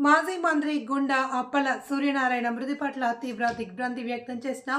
మాజీ మంత్రి గుండా అప్పల సూర్యనారాయణ మృతి పట్ల తీవ్ర దిగ్భ్రాంతి వ్యక్తం చేసిన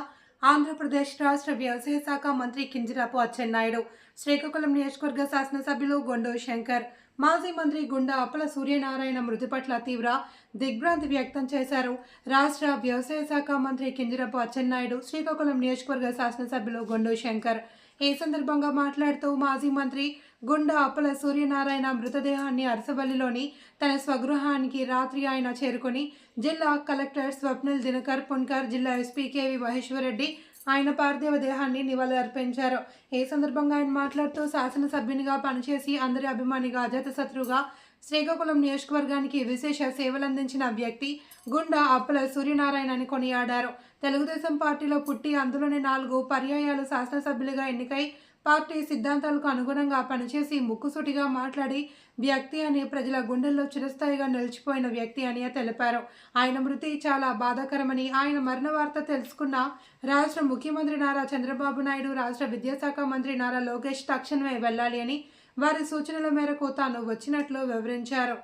ఆంధ్రప్రదేశ్ రాష్ట్ర వ్యవసాయ శాఖ మంత్రి కింజరాపు అచ్చెన్నాయుడు శ్రీకాకుళం నియోజకవర్గ శాసనసభ్యులు గొండో శంకర్ మాజీ మంత్రి గుండా అప్పల సూర్యనారాయణ మృతి పట్ల తీవ్ర దిగ్భ్రాంతి వ్యక్తం చేశారు. రాష్ట్ర వ్యవసాయ శాఖ మంత్రి కింజరాపు అచ్చెన్నాయుడు శ్రీకాకుళం నియోజకవర్గ శాసనసభ్యులు గొండో శంకర్ ఈ సందర్భంగా మాట్లాడుతూ మాజీ మంత్రి గుండా అప్పల సూర్యనారాయణ మృతదేహాన్ని అరసవల్లిలోని తన స్వగృహానికి రాత్రి ఆయన చేరుకొని జిల్లా కలెక్టర్ స్వప్నిల్ దినకర్ పున్కర్ జిల్లా ఎస్పీ కేవి మహేశ్వరరెడ్డి ఆయన పార్థివ దేహాన్ని నివాళులర్పించారు. ఈ సందర్భంగా ఆయన మాట్లాడుతూ శాసనసభ్యునిగా పనిచేసి అందరి అభిమానిగా అజాతశత్రువుగా శ్రీకాకుళం నియోజకవర్గానికి విశేష సేవలందించిన వ్యక్తి గుండా అప్పల సూర్యనారాయణ అని కొనియాడారు. తెలుగుదేశం పార్టీలో పుట్టి అందులోనే నాలుగు పర్యాయాలు శాసనసభ్యులుగా ఎన్నికై పార్టీ సిద్ధాంతాలకు అనుగుణంగా పనిచేసి ముక్కుసూటిగా మాట్లాడి వ్యక్తి అని ప్రజల గుండెల్లో చిరస్థాయిగా నిలిచిపోయిన వ్యక్తి అని తెలిపారు. ఆయన మృతి చాలా బాధాకరమని ఆయన మరణ వార్త తెలుసుకున్న రాష్ట్ర ముఖ్యమంత్రి నారా చంద్రబాబు నాయుడు రాష్ట్ర విద్యాశాఖ మంత్రి నారా లోకేష్ తక్షణమే వెళ్ళాలి అని వారి సూచనల మేరకు తాను వచ్చినట్లు వివరించారు.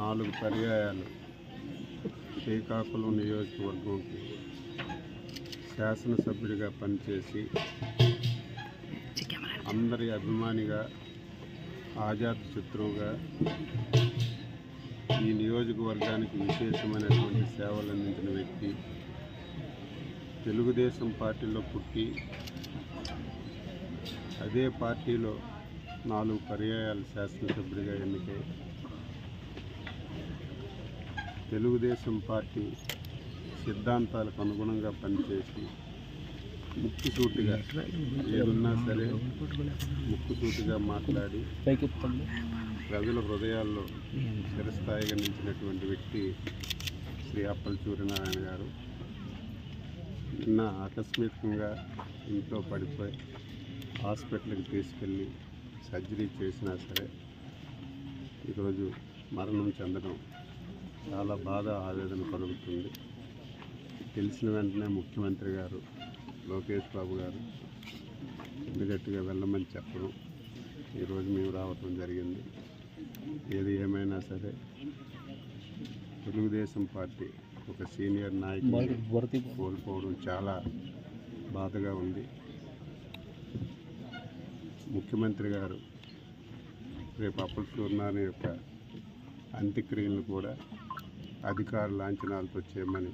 నాలుగు పర్యాయాలు. శ్రీకాకుళం నియోజకవర్గంకి శాసనసభ్యుడిగా పనిచేసి అందరి అభిమానిగా ఆజాద్ శత్రువుగా ఈ నియోజకవర్గానికి విశేషమైనటువంటి సేవలు అందించిన వ్యక్తి తెలుగుదేశం పార్టీలో పుట్టి అదే పార్టీలో నాలుగు పర్యాయాలు శాసనసభ్యుడిగా ఎన్నికై తెలుగుదేశం పార్టీ సిద్ధాంతాలకు అనుగుణంగా పనిచేసి ముక్కుసూటిగా ఏదున్నా సరే ముక్కుసూటిగా మాట్లాడి ప్రజల హృదయాల్లో చిరస్థాయిగా నిలిచినటువంటి వ్యక్తి శ్రీ అప్పల సూర్యనారాయణ గారు. నిన్న ఆకస్మికంగా ఇంట్లో పడిపోయి హాస్పిటల్కి తీసుకెళ్ళి సర్జరీ చేసినా సరే ఈరోజు మరణం చెందడం చాలా బాధ ఆవేదన కలుగుతుంది. తెలిసిన వెంటనే ముఖ్యమంత్రి గారు లోకేష్ బాబు గారు ఇమ్మీడియట్గా వెళ్ళమని చెప్పడం. ఈరోజు మేము రావటం జరిగింది. ఏది ఏమైనా సరే తెలుగుదేశం పార్టీ ఒక సీనియర్ నాయకుడు కోల్పోవడం చాలా బాధగా ఉంది. ముఖ్యమంత్రి గారు రేపు అప్పటి సూర్యనారాయణ యొక్క అంత్యక్రియలను కూడా అధికార లాంఛనాలతో చేయమని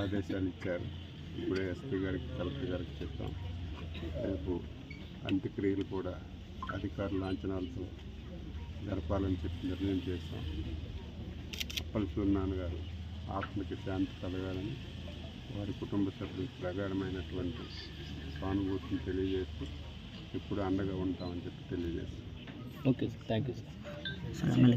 ఆదేశాలు ఇచ్చారు. ఇప్పుడే ఎస్పీ గారికి కలెక్టర్ గారికి చెప్తాం రేపు అంత్యక్రియలు కూడా అధికార లాంఛనాలతో జరపాలని చెప్పి నిర్ణయం చేస్తాం. అప్పల సూర్యనారాయణ గారు ఆత్మకి శాంతి కలగాలని వారి కుటుంబ సభ్యులకు ప్రగాఢమైనటువంటి సానుభూతిని తెలియజేస్తూ ఇప్పుడు అండగా ఉంటామని చెప్పి తెలియజేస్తాం okay sir thank you sir